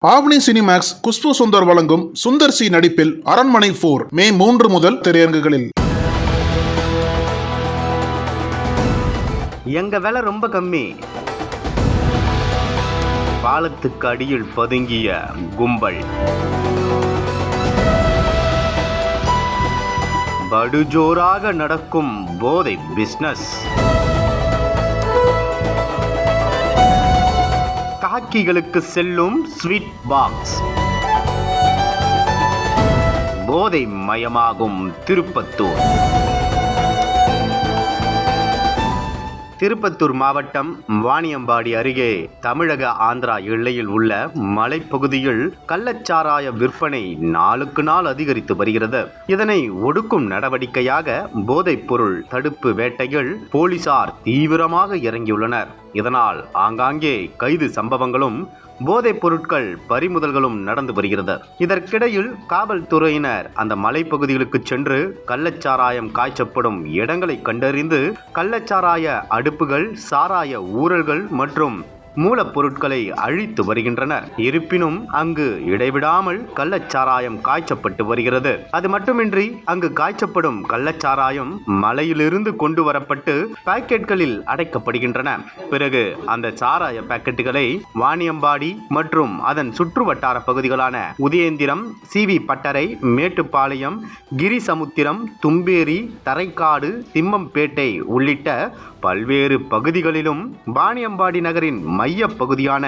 ஆவணி Cinemax Khushbu Sundar வழங்கும் Sundar C நடிப்பில் அரண்மனை போர் மே மூன்று முதல் திரையரங்குகளில். எங்க விலை ரொம்ப கம்மி. பாலத்துக்கு அடியில் பதுங்கிய கும்பல். படுஜோராக நடக்கும் போதை பிஸ்னஸ் காக்கிகளுக்கு செல்லும் ஸ்வீட் பாக்ஸ் போதை மயமாகும் திருப்பத்தூர். திருப்பத்தூர் மாவட்டம் வாணியம்பாடி அருகே தமிழக ஆந்திரா எல்லையில் உள்ள மலைப்பகுதியில் கள்ளச்சாராய விற்பனை நாளுக்கு நாள் அதிகரித்து வருகிறது. இதனை ஒடுக்கும் நடவடிக்கையாக போதைப் பொருள் தடுப்பு வேட்டையில் போலீசார் தீவிரமாக இறங்கியுள்ளனர். இதனால் ஆங்காங்கே கைது சம்பவங்களும் போதைப் பொருட்கள் பறிமுதல்களும் நடந்து வருகிறது. இதற்கிடையில் காவல்துறையினர் அந்த மலைப்பகுதிகளுக்கு சென்று கள்ளச்சாராயம் காய்ச்சப்படும் இடங்களை கண்டறிந்து கள்ளச்சாராய அடுப்புகள் சாராய ஊழல்கள் மற்றும் மூலப்பொருட்களை அழித்து வருகின்றனர் இருப்பினும் அங்கு இடைவிடாமல் கள்ளச்சாராயம் காய்ச்சப்பட்டு வருகிறது. அது மட்டுமின்றி அங்கு காய்ச்சப்படும் கள்ளச்சாராயம் மலையிலிருந்து கொண்டு வரப்பட்டு பாக்கெட்களில் அடைக்கப்படுகின்றன. பிறகு அந்த சாராய பாக்கெட்டுகளை வாணியம்பாடி மற்றும் அதன் சுற்று வட்டார பகுதிகளான உதயந்திரம் சிவி பட்டறை மேட்டுப்பாளையம் கிரிசமுத்திரம் தும்பேரி தரைக்காடு திம்மம்பேட்டை உள்ளிட்ட பல்வேறு பகுதிகளிலும் வாணியம்பாடி நகரின் மைய பகுதியான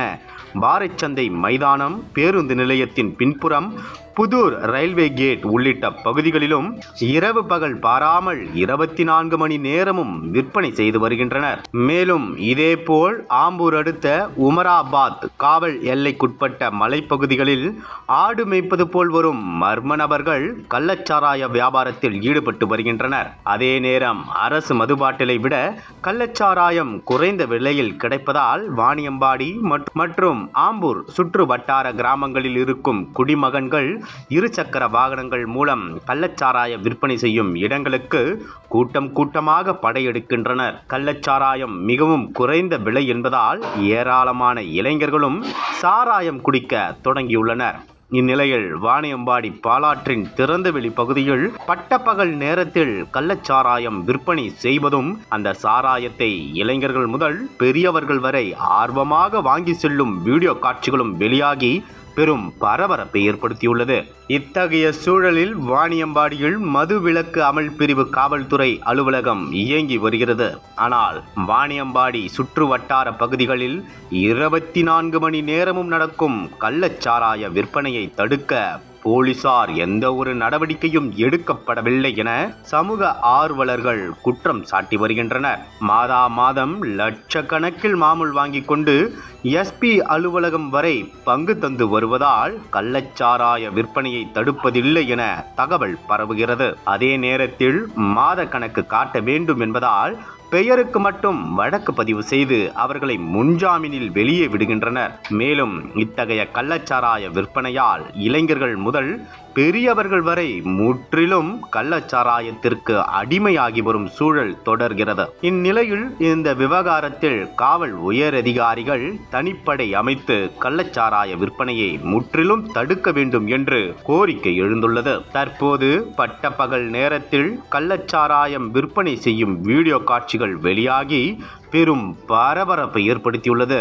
பாறைச்சந்தை மைதானம் பேருந்து நிலையத்தின் பின்புறம் புதூர் ரயில்வே கேட் உள்ளிட்ட பகுதிகளிலும் இரவு பகல் பாராமல் இருபத்தி நான்கு மணி நேரமும் விற்பனை செய்து வருகின்றனர். மேலும் இதேபோல் ஆம்பூர் அடுத்த உமராபாத் காவல் எல்லைக்குட்பட்ட மலைப்பகுதிகளில் ஆடு மேய்ப்பது போல் வரும் மர்ம நபர்கள் கள்ளச்சாராய வியாபாரத்தில் ஈடுபட்டு வருகின்றனர். அதே நேரம் அரசு மதுபாட்டிலை விட கள்ளச்சாராயம் குறைந்த விலையில் கிடைப்பதால் வாணியம்பாடி மற்றும் ஆம்பூர் சுற்று வட்டார கிராமங்களில் இருக்கும் குடிமகன்கள் இருசக்கர வாகனங்கள் மூலம் கள்ளச்சாராய விற்பனை செய்யும் இடங்களுக்கு கூட்டம் கூட்டமாக படையெடுக்கின்றனர். கள்ளச்சாராயம் மிகவும் குறைந்த விலை என்பதால் ஏராளமான இளைஞர்களும் சாராயம் குடிக்க தொடங்கியுள்ளனர். இந்நிலையில் வாணியம்பாடி பாலாற்றின் திறந்தவெளி பகுதியில் பட்டப்பகல் நேரத்தில் கள்ளச்சாராயம் விற்பனை செய்வதும் அந்த சாராயத்தை இளைஞர்கள் முதல் பெரியவர்கள் வரை ஆர்வமாக வாங்கி செல்லும் வீடியோ காட்சிகளும் வெளியாகி பெரும் பரபரப்பை ஏற்படுத்தியுள்ளது. இத்தகைய சூழலில் வாணியம்பாடியில் மது விலக்கு அமல் பிரிவு காவல்துறை அலுவலகம் இயங்கி வருகிறது. ஆனால் வாணியம்பாடி சுற்று வட்டார பகுதிகளில் இருபத்தி நான்கு மணி நேரமும் நடக்கும் கள்ளச்சாராய விற்பனையை தடுக்க போலீசார் எந்த ஒரு நடவடிக்கையும் எடுக்கப்படவில்லை என சமூக ஆர்வலர்கள் குற்றம் சாட்டி வருகின்றனர். மாதா மாதம் லட்சக்கணக்கில் மாமூல் வாங்கிக் கொண்டு எஸ்பி அலுவலகம் வரை பங்கு தந்து வருவதால் கள்ளச்சாராய விற்பனையை தடுப்பதில்லை என தகவல் பரவுகிறது. அதே நேரத்தில் மாத கணக்கு காட்ட வேண்டும் என்பதால் பெயருக்கு மட்டும் வழக்கு பதிவு செய்து அவர்களை முன்ஜாமீனில் வெளியே விடுகின்றனர். மேலும் இத்தகைய கள்ளச்சாராய விற்பனையால் இளைஞர்கள் முதல் பெரியவர்கள் வரை முற்றிலும் கள்ளச்சாராயத்திற்கு அடிமையாகி வரும் சூழல் தொடர்கிறது. இந்நிலையில் இந்த விவகாரத்தில் காவல் உயரதிகாரிகள் தனிப்படை அமைத்து கள்ளச்சாராய விற்பனையை முற்றிலும் தடுக்க வேண்டும் என்று கோரிக்கை எழுந்துள்ளது. தற்போது பட்டப்பகல் நேரத்தில் கள்ளச்சாராயம் விற்பனை செய்யும் வீடியோ காட்சிகள் வெளியாகி பெரும் பரபரப்பை ஏற்படுத்தியுள்ளது.